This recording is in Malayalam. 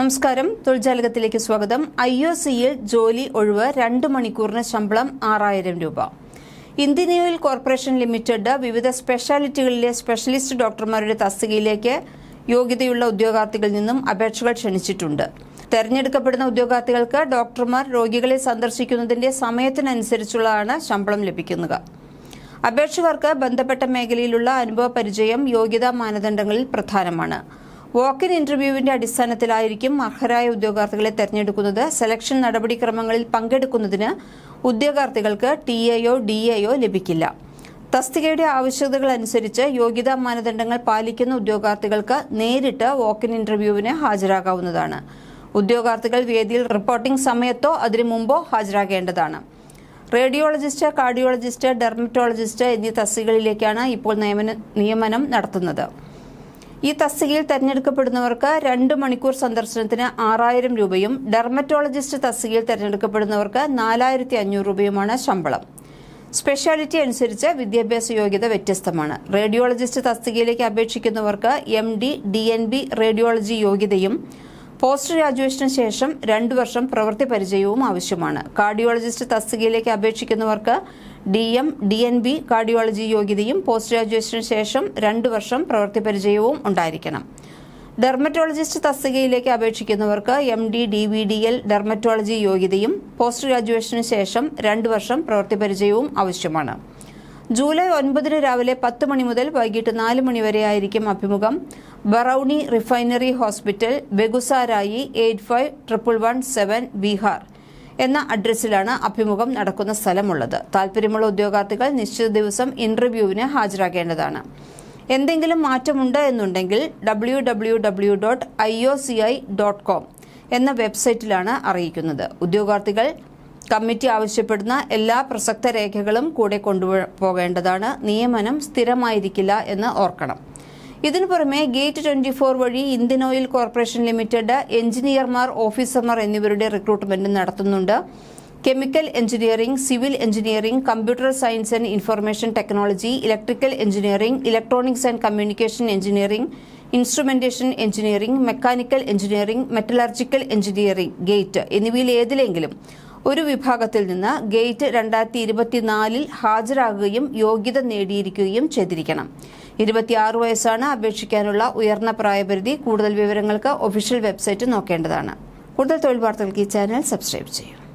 നമസ്കാരം. തൊഴിൽജാലകത്തിലേക്ക് സ്വാഗതം. ഐ ഒ സിയിൽ ജോലി ഒഴിവ് രണ്ട് മണിക്കൂറിന് ശമ്പളം ആറായിരം രൂപ. ഇന്ത്യൻ ഓയിൽ കോർപ്പറേഷൻ ലിമിറ്റഡ് വിവിധ സ്പെഷ്യാലിറ്റികളിലെ സ്പെഷ്യലിസ്റ്റ് ഡോക്ടർമാരുടെ തസ്തികയിലേക്ക് യോഗ്യതയുള്ള ഉദ്യോഗാർത്ഥികളിൽ നിന്നും അപേക്ഷകൾ ക്ഷണിച്ചിട്ടുണ്ട്. തെരഞ്ഞെടുക്കപ്പെടുന്ന ഉദ്യോഗാർത്ഥികൾക്ക് ഡോക്ടർമാർ രോഗികളെ സന്ദർശിക്കുന്നതിന്റെ സമയത്തിനനുസരിച്ചുള്ളതാണ് ശമ്പളം ലഭിക്കുന്നത്. അപേക്ഷകർക്ക് ബന്ധപ്പെട്ട മേഖലയിലുള്ള അനുഭവ പരിചയം യോഗ്യതാ മാനദണ്ഡങ്ങളിൽ പ്രധാനമാണ്. വാക്കിൻ ഇന്റർവ്യൂവിന്റെ അടിസ്ഥാനത്തിലായിരിക്കും അർഹരായ ഉദ്യോഗാർത്ഥികളെ തെരഞ്ഞെടുക്കുന്നത്. സെലക്ഷൻ നടപടിക്രമങ്ങളിൽ പങ്കെടുക്കുന്നതിന് ഉദ്യോഗാർത്ഥികൾക്ക് ടി എയോ ഡി എയോ ലഭിക്കില്ല. തസ്തികയുടെ ആവശ്യകതകൾ അനുസരിച്ച് യോഗ്യതാ മാനദണ്ഡങ്ങൾ പാലിക്കുന്ന ഉദ്യോഗാർത്ഥികൾക്ക് നേരിട്ട് വാക്കിൻ ഇന്റർവ്യൂവിന് ഹാജരാകാവുന്നതാണ്. ഉദ്യോഗാർത്ഥികൾ വേദിയിൽ റിപ്പോർട്ടിംഗ് സമയത്തോ അതിനു മുമ്പോ ഹാജരാകേണ്ടതാണ്. റേഡിയോളജിസ്റ്റ് കാർഡിയോളജിസ്റ്റ് ഡെർമറ്റോളജിസ്റ്റ് എന്നീ തസ്തികളിലേക്കാണ് ഇപ്പോൾ നിയമനം നടത്തുന്നത്. ഈ തസ്തികയിൽ തെരഞ്ഞെടുക്കപ്പെടുന്നവർക്ക് രണ്ട് മണിക്കൂർ സന്ദർശനത്തിന് ആറായിരം രൂപയും ഡെർമറ്റോളജിസ്റ്റ് തസ്തികയിൽ തെരഞ്ഞെടുക്കപ്പെടുന്നവർക്ക് നാലായിരത്തി അഞ്ഞൂറ് രൂപയുമാണ് ശമ്പളം. സ്പെഷ്യാലിറ്റി അനുസരിച്ച് വിദ്യാഭ്യാസ യോഗ്യത വ്യത്യസ്തമാണ്. റേഡിയോളജിസ്റ്റ് തസ്തികയിലേക്ക് അപേക്ഷിക്കുന്നവർക്ക് M D D N B radiology യോഗ്യതയും പോസ്റ്റ് ഗ്രാജുവേഷന് ശേഷം രണ്ടു വർഷം പ്രവൃത്തി പരിചയവും ആവശ്യമാണ്. കാർഡിയോളജിസ്റ്റ് തസ്തികയിലേക്ക് അപേക്ഷിക്കുന്നവർക്ക് D M D N B cardiology യോഗ്യതയും പോസ്റ്റ് ഗ്രാജുവേഷന് ശേഷം രണ്ടു വർഷം പ്രവൃത്തി പരിചയവും ഉണ്ടായിരിക്കണം. ഡെർമറ്റോളജിസ്റ്റ് തസ്തികയിലേക്ക് അപേക്ഷിക്കുന്നവർക്ക് M D D V D L dermatology യോഗ്യതയും പോസ്റ്റ് ഗ്രാജുവേഷന് ശേഷം രണ്ടു വർഷം പ്രവൃത്തി പരിചയവും ആവശ്യമാണ്. ജൂലൈ ഒൻപതിന് രാവിലെ പത്ത് മണി മുതൽ വൈകിട്ട് നാല് ആയിരിക്കും അഭിമുഖം. Barauni refinery hospital Begusarai eight five triple one seven Bihar എന്ന അഡ്രസ്സിലാണ് അഭിമുഖം നടക്കുന്ന സ്ഥലമുള്ളത്. താല്പര്യമുള്ള ഉദ്യോഗാർത്ഥികൾ നിശ്ചിത ദിവസം ഇന്റർവ്യൂവിന് ഹാജരാകേണ്ടതാണ്. എന്തെങ്കിലും മാറ്റമുണ്ട് എന്നുണ്ടെങ്കിൽ W W W dot I O C I dot com എന്ന വെബ്സൈറ്റിലാണ് അറിയിക്കുന്നത്. ഉദ്യോഗാർത്ഥികൾ കമ്മിറ്റി ആവശ്യപ്പെടുന്ന എല്ലാ പ്രസക്ത രേഖകളും കൂടെ കൊണ്ടുപോകേണ്ടതാണ്. നിയമനം സ്ഥിരമായിരിക്കില്ല എന്ന് ഓർക്കണം. ഇതിനു പുറമെ ഗേറ്റ് ട്വന്റി ഫോർ വഴി ഇന്ത്യൻ ഓയിൽ കോർപ്പറേഷൻ ലിമിറ്റഡ് എഞ്ചിനീയർമാർ ഓഫീസർമാർ എന്നിവരുടെ റിക്രൂട്ട്മെന്റ് നടത്തുന്നുണ്ട്. Chemical engineering civil engineering computer science and information technology electrical engineering electronics and communication engineering instrumentation engineering mechanical engineering metallurgical engineering GATE എന്നിവയിൽ ഏതിലെങ്കിലും ഒരു വിഭാഗത്തിൽ നിന്ന് ഗേറ്റ് രണ്ടായിരത്തി ഇരുപത്തിനാലിൽ ഹാജരാകുകയും യോഗ്യത നേടിയിരിക്കുകയും ചെയ്തിരിക്കണം. ഇരുപത്തിയാറ് വയസ്സാണ് അപേക്ഷിക്കാനുള്ള ഉയർന്ന പ്രായപരിധി. കൂടുതൽ വിവരങ്ങൾക്ക് ഒഫീഷ്യൽ വെബ്സൈറ്റ് നോക്കേണ്ടതാണ്. കൂടുതൽ തൊഴിൽ വാർത്തകൾക്ക് ഈ ചാനൽ സബ്സ്ക്രൈബ് ചെയ്യും.